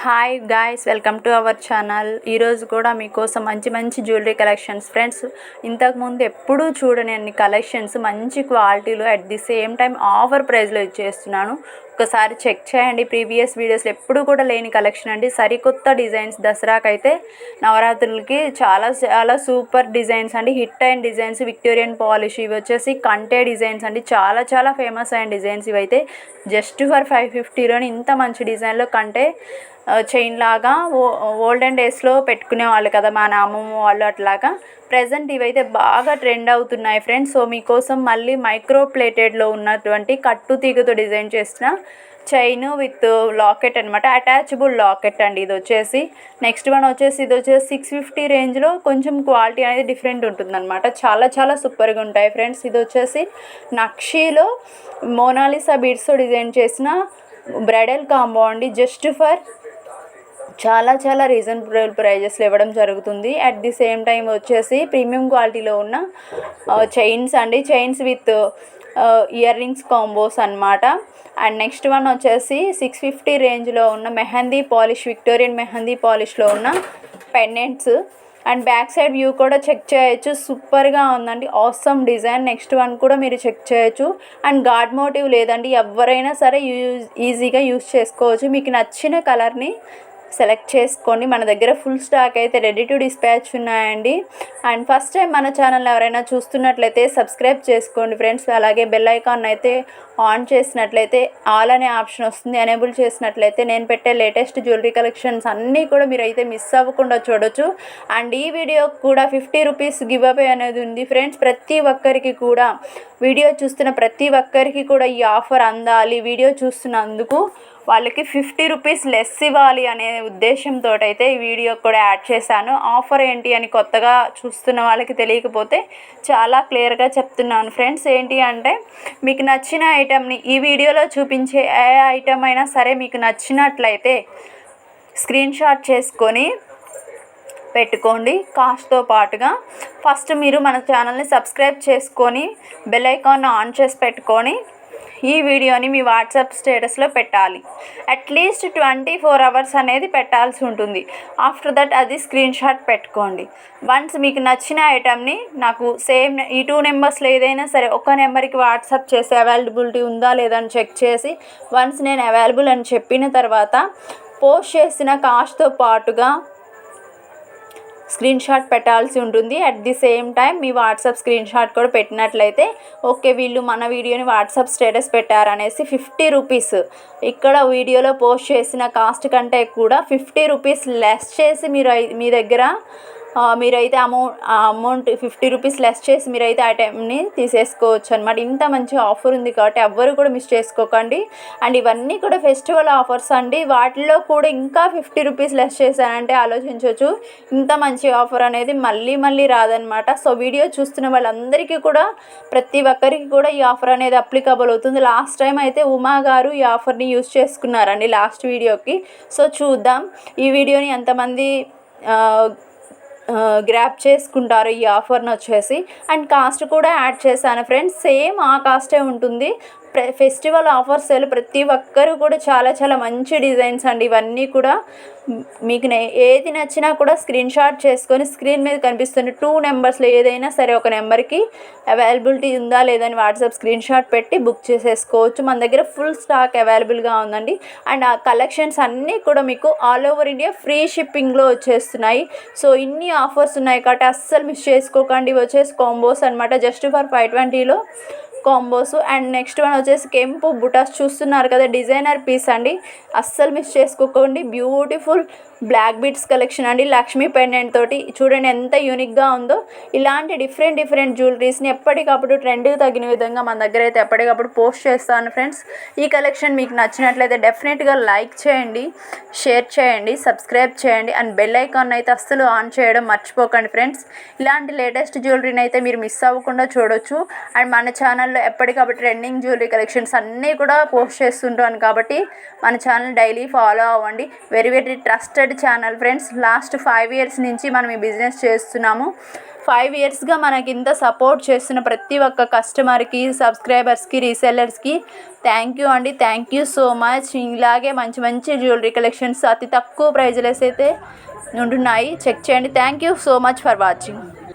Hi guys welcome to our channel ఈరోజు కూడా మీకోసం మంచి మంచి జ్యువెలరీ కలెక్షన్స్ ఫ్రెండ్స్ ఇంతకుముందు ఎప్పుడూ చూడని అన్ని కలెక్షన్స్ మంచి క్వాలిటీలో at the same time offer ప్రైస్లో ఇచ్చేస్తున్నాను. ఒకసారి చెక్ చేయండి. ప్రీవియస్ వీడియోస్లో ఎప్పుడు కూడా లేని కలెక్షన్ అండి. సరికొత్త డిజైన్స్. దసరాకైతే నవరాత్రులకి చాలా చాలా సూపర్ డిజైన్స్ అండి. హిట్ అయిన డిజైన్స్. విక్టోరియన్ పాలిష్ ఇవి వచ్చేసి కంటే డిజైన్స్ అండి. చాలా చాలా ఫేమస్ అయిన డిజైన్స్ ఇవైతే. జస్ట్ ఫర్ ఫైవ్ ఫిఫ్టీలోని ఇంత మంచి డిజైన్లో కంటే చైన్ లాగా ఓల్డెన్ డేస్లో పెట్టుకునే వాళ్ళు కదా మా నామమ్మ వాళ్ళు అట్లాగా. ప్రజెంట్ ఇవైతే బాగా ట్రెండ్ అవుతున్నాయి ఫ్రెండ్స్. సో మీకోసం మళ్ళీ మైక్రో ప్లేటెడ్లో ఉన్నటువంటి కట్టు తీగతో డిజైన్ చేసిన చైన్ విత్ లాకెట్ అనమాట అటాచబుల్ లాకెట్ అండి ఇది వచ్చేసి. నెక్స్ట్ వన్ వచ్చేసి ఇది వచ్చేసి సిక్స్ ఫిఫ్టీ రేంజ్లో కొంచెం క్వాలిటీ అనేది డిఫరెంట్ ఉంటుందన్నమాట. చాలా చాలా సూపర్గా ఉంటాయి ఫ్రెండ్స్. ఇది వచ్చేసి నక్షీలో మోనాలిసా బీడ్స్తో డిజైన్ చేసిన బ్రైడల్ కాంబో అండి. జస్ట్ ఫర్ చాలా చాలా రీజనబుల్ ప్రైజెస్లో ఇవ్వడం జరుగుతుంది. అట్ ది సేమ్ టైం వచ్చేసి ప్రీమియం క్వాలిటీలో ఉన్న చైన్స్ అండి. Chains with earrings combos అనమాట అండ్ నెక్స్ట్ వన్ వచ్చేసి సిక్స్ ఫిఫ్టీ రేంజ్లో ఉన్న మెహందీ పాలిష్ విక్టోరియన్ మెహందీ పాలిష్లో ఉన్న pendants. And back side view కూడా చెక్ చేయొచ్చు. సూపర్గా ఉందండి. Awesome design. నెక్స్ట్ వన్ కూడా మీరు చెక్ చేయొచ్చు. అండ్ గాడ్ మోటివ్ లేదండి. ఎవరైనా సరే యూజ్ ఈజీగా యూజ్ చేసుకోవచ్చు. మీకు నచ్చిన కలర్ని సెలెక్ట్ చేసుకోండి మన దగ్గర ఫుల్ స్టాక్ అయితే రెడీ టు డిస్పాచ్ ఉన్నాయండి. అండ్ ఫస్ట్ టైం మన ఛానల్ ఎవరైనా చూస్తున్నట్లయితే సబ్స్క్రైబ్ చేసుకోండి ఫ్రెండ్స్ అలాగే బెల్ ఐకాన్ అయితే ఆన్ చేసినట్లయితే ఆల్ అనే ఆప్షన్ వస్తుంది. ఎనేబుల్ చేసినట్లయితే నేను పెట్టే లేటెస్ట్ జ్యువెలరీ కలెక్షన్స్ అన్నీ కూడా మీరు అయితే మిస్ అవ్వకుండా చూడొచ్చు. అండ్ ఈ వీడియో కూడా ఫిఫ్టీ రూపీస్ గివ్ అవే అనేది ఉంది ఫ్రెండ్స్ ప్రతి ఒక్కరికి కూడా వీడియో చూస్తున్న ప్రతి ఒక్కరికి కూడా ఈ ఆఫర్ అందాలి. వీడియో చూస్తున్నందుకు వాళ్ళకి ఫిఫ్టీ రూపీస్ లెస్ ఇవ్వాలి అనే ఉద్దేశంతో అయితే ఈ వీడియో కూడా యాడ్ చేశాను. ఆఫర్ ఏంటి అని కొత్తగా చూస్తున్న వాళ్ళకి తెలియకపోతే చాలా క్లియర్గా చెప్తున్నాను ఫ్రెండ్స్. ఏంటి అంటే మీకు నచ్చిన ఐటెంని ఈ వీడియోలో చూపించే ఏ ఐటెం అయినా సరే మీకు నచ్చినట్లయితే స్క్రీన్ షాట్ చేసుకొని పెట్టుకోండి. కాస్ట్తో పాటుగా ఫస్ట్ మీరు మన ఛానల్ని సబ్స్క్రైబ్ చేసుకొని బెల్ ఐకాన్ ఆన్ చేసి పెట్టుకొని ఈ వీడియోని మీ వాట్సాప్ స్టేటస్లో పెట్టాలి. అట్లీస్ట్ ట్వంటీ ఫోర్ అవర్స్ అనేది పెట్టాల్సి ఉంటుంది. ఆఫ్టర్ దట్ అది స్క్రీన్ షాట్ పెట్టుకోండి. వన్స్ మీకు నచ్చిన ఐటమ్ని నాకు సేమ్ ఈ టూ నెంబర్స్లో ఏదైనా సరే ఒక నెంబర్కి వాట్సాప్ చేసి అవైలబిలిటీ ఉందా లేదా అని చెక్ చేసి వన్స్ నేను అవైలబుల్ అని చెప్పిన తర్వాత పోస్ట్ చేసిన కాస్ట్తో పాటుగా స్క్రీన్ షాట్ పెట్టాల్సి ఉంటుంది. అట్ ది సేమ్ టైం మీ వాట్సాప్ స్క్రీన్ షాట్ కూడా పెట్టినట్లయితే ఓకే వీళ్ళు మన వీడియోని వాట్సాప్ స్టేటస్ పెట్టారనేసి ఫిఫ్టీ రూపీస్. ఇక్కడ వీడియోలో పోస్ట్ చేసిన కాస్ట్ కంటే కూడా ఫిఫ్టీ రూపీస్ లెస్ చేసి మీరు మీ దగ్గర మీరైతే amount amount fifty rupees less చేసి మీరైతే ఆ టైంని తీసేసుకోవచ్చు అనమాట ఇంత మంచి ఆఫర్ ఉంది కాబట్టి ఎవ్వరు కూడా మిస్ చేసుకోకండి. అండ్ ఇవన్నీ కూడా ఫెస్టివల్ ఆఫర్స్ అండి. వాటిలో కూడా ఇంకా ఫిఫ్టీ రూపీస్ లెస్ చేశానంటే ఆలోచించవచ్చు ఇంత మంచి ఆఫర్ అనేది మళ్ళీ మళ్ళీ రాదనమాట సో వీడియో చూస్తున్న వాళ్ళందరికీ కూడా ప్రతి ఒక్కరికి కూడా ఈ ఆఫర్ అనేది అప్లికబుల్ అవుతుంది. లాస్ట్ టైం అయితే ఉమా గారు ఈ ఆఫర్ని యూస్ చేసుకున్నారండి లాస్ట్ వీడియోకి. సో చూద్దాం. ఈ వీడియోని ఎంతమంది గ్రాప్ చేసుకుంటారు ఈ ఆఫర్ని వచ్చేసి. అండ్ కాస్ట్ కూడా యాడ్ చేశాను ఫ్రెండ్స్ సేమ్ ఆ కాస్టే ఉంటుంది. ఫెస్టివల్ ఆఫర్స్ సేల్ ప్రతి ఒక్కరు కూడా చాలా చాలా మంచి డిజైన్స్ అండి. ఇవన్నీ కూడా మీకు ఏది నచ్చినా కూడా స్క్రీన్ షాట్ చేసుకొని స్క్రీన్ మీద కనిపిస్తున్న టూ నెంబర్స్లో ఏదైనా సరే ఒక నెంబర్కి అవైలబిలిటీ ఉందా లేదని వాట్సాప్ స్క్రీన్ షాట్ పెట్టి బుక్ చేసేసుకోవచ్చు. మన దగ్గర ఫుల్ స్టాక్ అవైలబుల్గా ఉందండి. అండ్ ఆ కలెక్షన్స్ అన్నీ కూడా మీకు ఆల్ ఓవర్ ఇండియా ఫ్రీ షిప్పింగ్లో వచ్చేస్తున్నాయి. సో ఇన్ని ఆఫర్స్ ఉన్నాయి కాబట్టి అస్సలు మిస్ చేసుకోకండి. వచ్చేసి కాంబోస్ అనమాట జస్ట్ ఫర్ ఫైవ్ ట్వంటీలో కాంబోస్. అండ్ నెక్స్ట్ వన్ వచ్చేసి కెంపు బుటాస్. చూస్తున్నారు కదా డిజైనర్ పీస్ అండి. అస్సలు మిస్ చేసుకోకండి. బ్యూటిఫుల్ బ్లాక్ బీట్స్ కలెక్షన్ అండి. లక్ష్మీ పెండెంట్ తోటి చూడండి ఎంత యూనిక్గా ఉందో. ఇలాంటి డిఫరెంట్ డిఫరెంట్ జ్యువెలరీస్ని ఎప్పటికప్పుడు ట్రెండ్కి తగిన విధంగా మన దగ్గర అయితే ఎప్పటికప్పుడు పోస్ట్ చేస్తాను ఫ్రెండ్స్ ఈ కలెక్షన్ మీకు నచ్చినట్లయితే డెఫినెట్గా లైక్ చేయండి షేర్ చేయండి సబ్స్క్రైబ్ చేయండి అండ్ బెల్ ఐకాన్ అయితే అస్సలు ఆన్ చేయడం మర్చిపోకండి ఫ్రెండ్స్ ఇలాంటి లేటెస్ట్ జ్యువెలరీని అయితే మీరు మిస్ అవ్వకుండా చూడొచ్చు. అండ్ మన ఛానల్లో ఎప్పటికప్పుడు ట్రెండింగ్ జ్యువెలరీ కలెక్షన్స్ అన్నీ కూడా పోస్ట్ చేస్తుంటాను కాబట్టి మన ఛానల్ డైలీ ఫాలో అవ్వండి. Very very trusted trusted channel friends last five years నుంచి మనం ఈ బిజినెస్ చేస్తున్నాము. ఫైవ్ ఇయర్స్గా మనకి ఇంత సపోర్ట్ చేస్తున్న ప్రతి ఒక్క కస్టమర్కి సబ్స్క్రైబర్స్కి రీసెల్లర్స్కి థ్యాంక్ యూ అండి. థ్యాంక్ యూ సో మచ్ ఇలాగే మంచి మంచి జ్యువెలరీ కలెక్షన్స్ అతి తక్కువ ప్రైజ్లెస్ అయితే ఉంటున్నాయి. చెక్ చేయండి. Thank you so much for watching